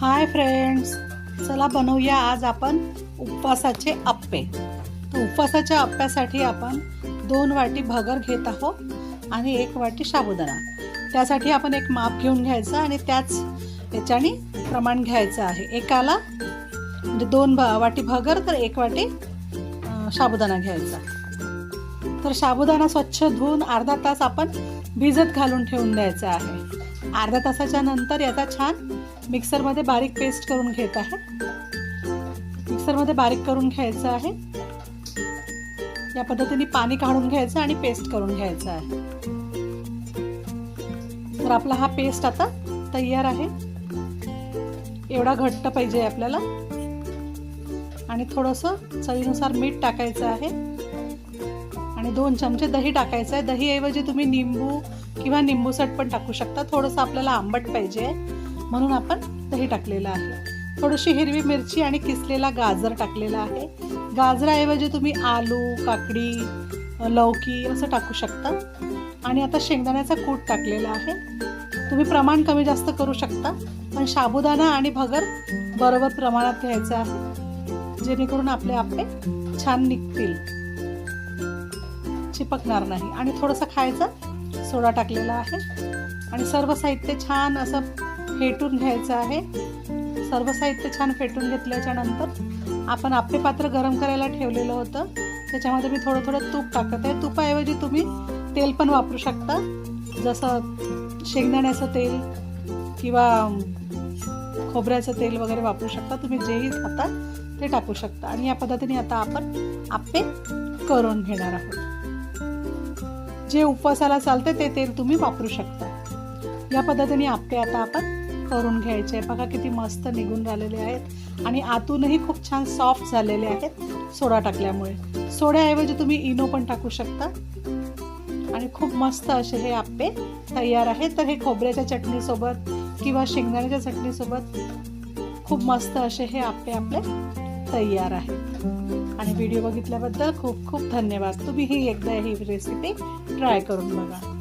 Hi friends चला बनवूया आज आपण उपवासाचे आप्पे. तर उपवासाच्या आप्प्यासाठी आपण दोन वाटी भगर घेत आहोत आणि एक वाटी साबुदाणा. त्यासाठी आपण एक माप घेऊन घ्यायचं आणि त्याच याच्याने प्रमाण घ्यायचं आहे. एकाला म्हणजे दोन भ वाटी भगर तर एक वाटी शाबुदाणा साबुदाणा घ्यायचा. तर साबुदाणा स्वच्छ धुवून अर्धा तास आपण भिजत घालून ठेवून द्यायचा आहे. अर्ध्या तासाच्या नंतर याचा छान मिक्सरमध्ये बारीक पेस्ट करून घेत आहे. मिक्सरमध्ये बारीक करून घ्यायचं आहे. या पद्धतीने पाणी काढून घ्यायचं आणि पेस्ट करून घ्यायचं आहे. तर आपला हा पेस्ट आता तयार आहे. एवढा घट्ट पाहिजे आपल्याला. आणि थोडंसं चवीनुसार मीठ टाकायचं आहे. आणि दोन चमचे दही टाकायचं आहे. दहीऐवजी तुम्ही निंबू किंवा निंबूसट पण टाकू शकता. थोडंसं आपल्याला आंबट पाहिजे. म्हणून आपण दही टाकलेलं आहे. थोडीशी हिरवी मिरची आणि किसलेला गाजर टाकलेला आहे. गाजराऐवजी तुम्ही आलू काकडी लौकी असं टाकू शकता. आणि आता शेंगदाण्याचा कूट टाकलेला आहे. तुम्ही प्रमाण कमी जास्त करू शकता. पण साबुदाणा आणि भगर बरोबर प्रमाणात घ्यायचं आहे. जेणेकरून आपले आपले छान निघतील. चिपकणार नाही. आणि थोडंसं खायचं सोडा टाकलेला आहे. आणि सर्व साहित्य छान असं फेटून घ्यायचं आहे. सर्व साहित्य छान फेटून घेतल्याच्या नंतर आपण आप्पे पात्र गरम करायला ठेवलेलं होतं. त्याच्यामध्ये मी थोडं थोडं तूप टाकत. आहे तुपाऐवजी तुम्ही तेल पण वापरू शकता. जसं शेंगदाण्याचं तेल किंवा खोबऱ्याचं तेल वगैरे वापरू शकता. तुम्ही जेही खाता ते टाकू शकता. आणि या पद्धतीने आता आपण आप्पे करून घेणार आहोत. जे उपवासाला चालते ते तेल तुम्ही वापरू शकता. या पद्धतीने आप्पे आता आपण करून घ्यायचे बघा किती मस्त निघून राहिलेले आहेत. आणि आतूनही खूप छान सॉफ्ट झालेले आहेत सोडा टाकल्यामुळे. सोड्याऐवजी तुम्ही इनो पण टाकू शकता. आणि खूप मस्त असे हे आप्पे तयार आहेत. तर हे खोबऱ्याच्या चटणीसोबत किंवा शेंगदाण्याच्या चटणीसोबत खूप मस्त असे हे आप्पे आपले तयार आहे. आणि व्हिडिओ बघितल्याबद्दल खूप खूप धन्यवाद. तुम्ही ही एकदा ही रेसिपी ट्राय करून बघा.